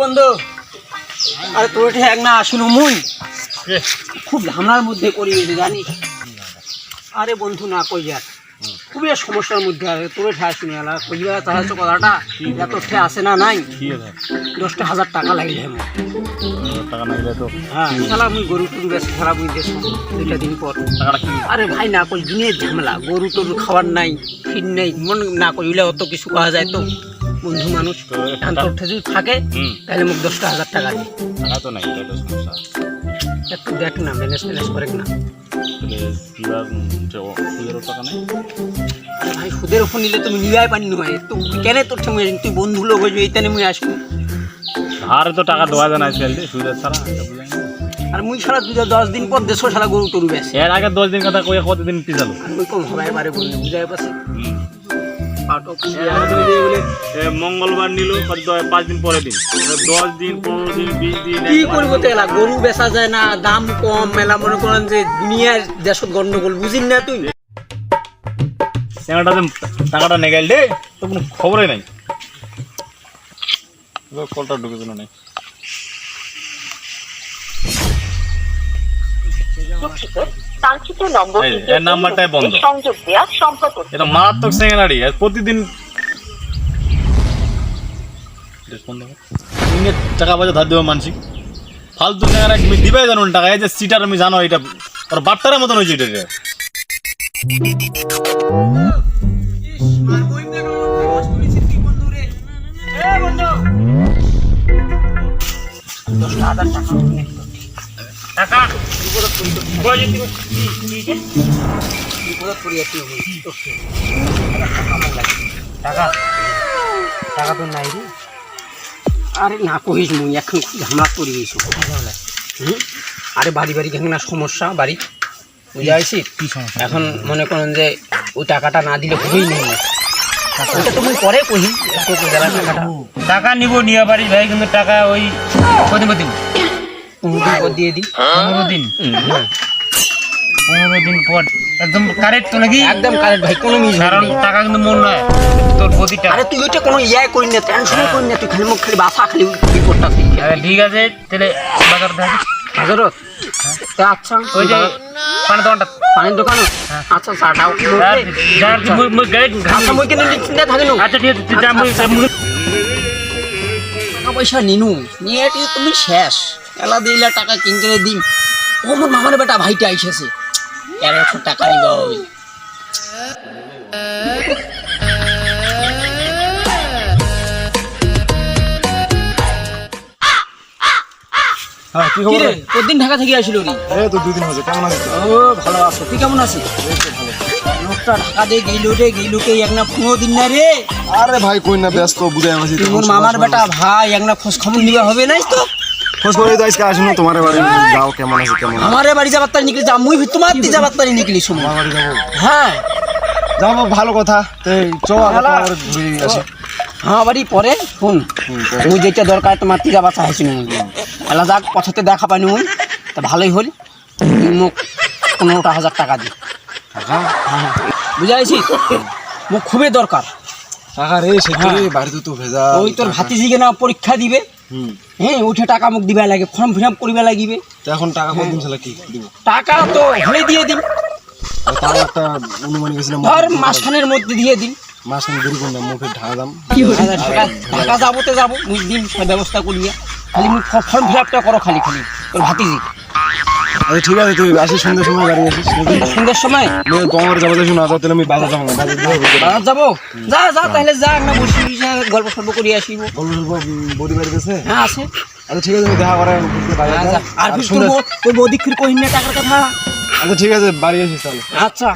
বন্ধু। আরে তোর ঠেক না আসুন মুই। খুব ঝামেলার মধ্যে করি জানিস? আরে বন্ধু না কই যাক খুবই সমস্যার মধ্যে আছে তোর ঠে আসুন এলা কইবা তাহলে কথাটা? এত ঠে আসে না নাই? দশটা হাজার টাকা লাগলে আমার। টাকা না তো হ্যাঁ শালা মুই গরু টরু বেশ খারাপ হয়ে গেছে দুইটা দিন পর। টাকাটা কি? আরে ভাই না কই ঝামেলা। গরু টরু খাবার নাই ফির নেই মন না অত কিছু পাওয়া যায় তো। বন্ধু মানুষ যদি থাকে তাহলে মুখ দশটা হাজার টাকা দিই টাকা তো নাই এটা সমস্যা একটু দেখ না ম্যানেজ ম্যানেজ করে না। ভাই সুদের ওপর নিলে তুমি নিবাই পারি নয় তো কেন তোর তুই বন্ধু লোক হয়ে এইখানে মুই আসব। ধারে তো টাকা দেওয়া যায় না আজকাল সুদের ছাড়া আর মুই সারা দশ দিন পর দেশো সারা গরু টরু বেশ এর আগে দশ দিন কথা কয়ে কতদিন পিছালো আর ওই কম বললে বুঝাই পারছি? মঙ্গলবার নিল পাঁচ দিন পরে দিন। দশ দিন পনেরো দিন বিশ দিন কি করব তো এলা গরু বেচা যায় না দাম কম মেলা মনে করেন যে দুনিয়ার দেশত গন্ডগোল বুঝিন না তুই? টাকাটা টাকাটা নেগাইল দে তো কোনো খবরই নাই। কলটা নাই এর নাম্বারটাই বন্ধ। এটা মারাত্মক সেকেন্ডারি প্রতিদিন টাকা পয়সা ধার দেবো মানসিক ফালতু নেওয়ার এক দিবে জানো টাকা? এই যে সিটার আমি জানো এটা ওর বাট্টারের মতন হয়েছে এটা। হাজার টাকা। টাকা। তো। টাকা টাকা নাই রে। আরে না কহিস মুই এখন ঝামেলা পড়ে গেছি হুম? আরে বাড়ি বাড়ি কেন না সমস্যা বাড়ি? বুঝে আইছি এখন মনে করেন যে ওই টাকাটা না দিলে হবেই নেই ওটা পরে কহি টাকা নিব নিয়ে পারিস ভাই কিন্তু টাকা ওই কদিন কদিন পনেরো দিন। পর দিয়ে দিই পনেরো দিন। পনেরো দিন পর। একদম কারেক্ট তো নাকি? একদম কারেক্ট ভাই কোনো মিস কারণ টাকা কিন্তু মন নয়। তোর প্রতিটা আরে তুই ওইটা কোনো ইয়ে করি না টেনশন করি না তুই খালি মুখ খালি বাসা খালি তুই আরে ঠিক আছে তাহলে বাজার দেখ আচ্ছা ওই যে পানি দোকানটা। পানির দোকানে? আচ্ছা আচ্ছা মই কেন চিন্তা থাকি আচ্ছা ঠিক আছে যা, মুই- মুই- টাকা পয়সা নিনু। নিয়ে তুমি শেষ। এলা দিলা টাকা কিনতে দিম। ও মোর মামার বেটা ভাইটা আইসেছে। এর একশো টাকা নিবা ওই। হ্যাঁ কি কি খবর কতদিন ঢাকা থেকে আসিল রে? এই তো দুদিন হয়েছে কেমন আছিস? ও ভালো আছো। তুই কেমন আছিস? লোকটা ঢাকা দিয়ে গেইলো রে গেইলো কে? এক না পনেরো দিন না রে। আরে ভাই কই না ব্যস্ত বুঝাই আছি তুই মামার বেটা ভাই এক না খোঁজ খবর নিবা হবে নাই তো? খোঁজ করে তো আজকে আসুন তোমার বাড়ি যাও কেমন আছে কেমন আছে? আমারে বাড়ি যাবার তারি নিকলি যা মুই তোমার দি যাবার তারি নিকলি সময় আমার বাড়ি যাব? হ্যাঁ। যাব ভালো কথা। তো চো আগে ঘুরে আসি। হ্যাঁ বাড়ি পরে মুই যেটা দরকার তোমার তি যাবার চাইছি না এলা যাক পথতে দেখা পাইনি মুই। তা ভালোই হল। তুই মোক পনেরোটা হাজার টাকা দি। টাকা? বুঝাইছি? মোক খুবই দরকার। টাকা রে সেটা রে বাড়িতে তো ভেজা ওই তোর ভাতিজিকে না পরীক্ষা দিবে? হ্যাঁ উঠে টাকা মুখ দিবা লাগে ফর্ম ফিরাম করিবা লাগিবে। এখন টাকা ছিল কি দিব? টাকা তো হলে দিয়ে দিন তাও একটা অনুমান গেছিলাম। ধর মাসখানের মধ্যে দিয়ে দিন মাস খান দেরি করলাম মুখে ঢাকা দাম। ঢাকা ঢাকা যাব তো যাব মুই দিন ব্যবস্থা করিয়া। খালি ফর্ম ফিল আপটা করো খালি খালি তোর ভাতিজি। আচ্ছা ঠিক আছে তুই আসিস সন্ধ্যের সময় গাড়ি আসিস সন্ধ্যের সময়? মেয়ে তোমার যাব দেখুন না তাহলে আমি বাজার যাব বাজার যাব। যা যা তাহলে যা না বসে বসে গল্প সল্প করে আসিব গল্প সল্প বডি বাড়ি গেছে হ্যাঁ আছে। আচ্ছা ঠিক আছে আমি দেখা করে বাজার যা, যা। যাই। আর আর তোর বৌদি ফির কহিন না টাকার কথা। আচ্ছা ঠিক আছে বাড়ি আসিস তাহলে। আচ্ছা।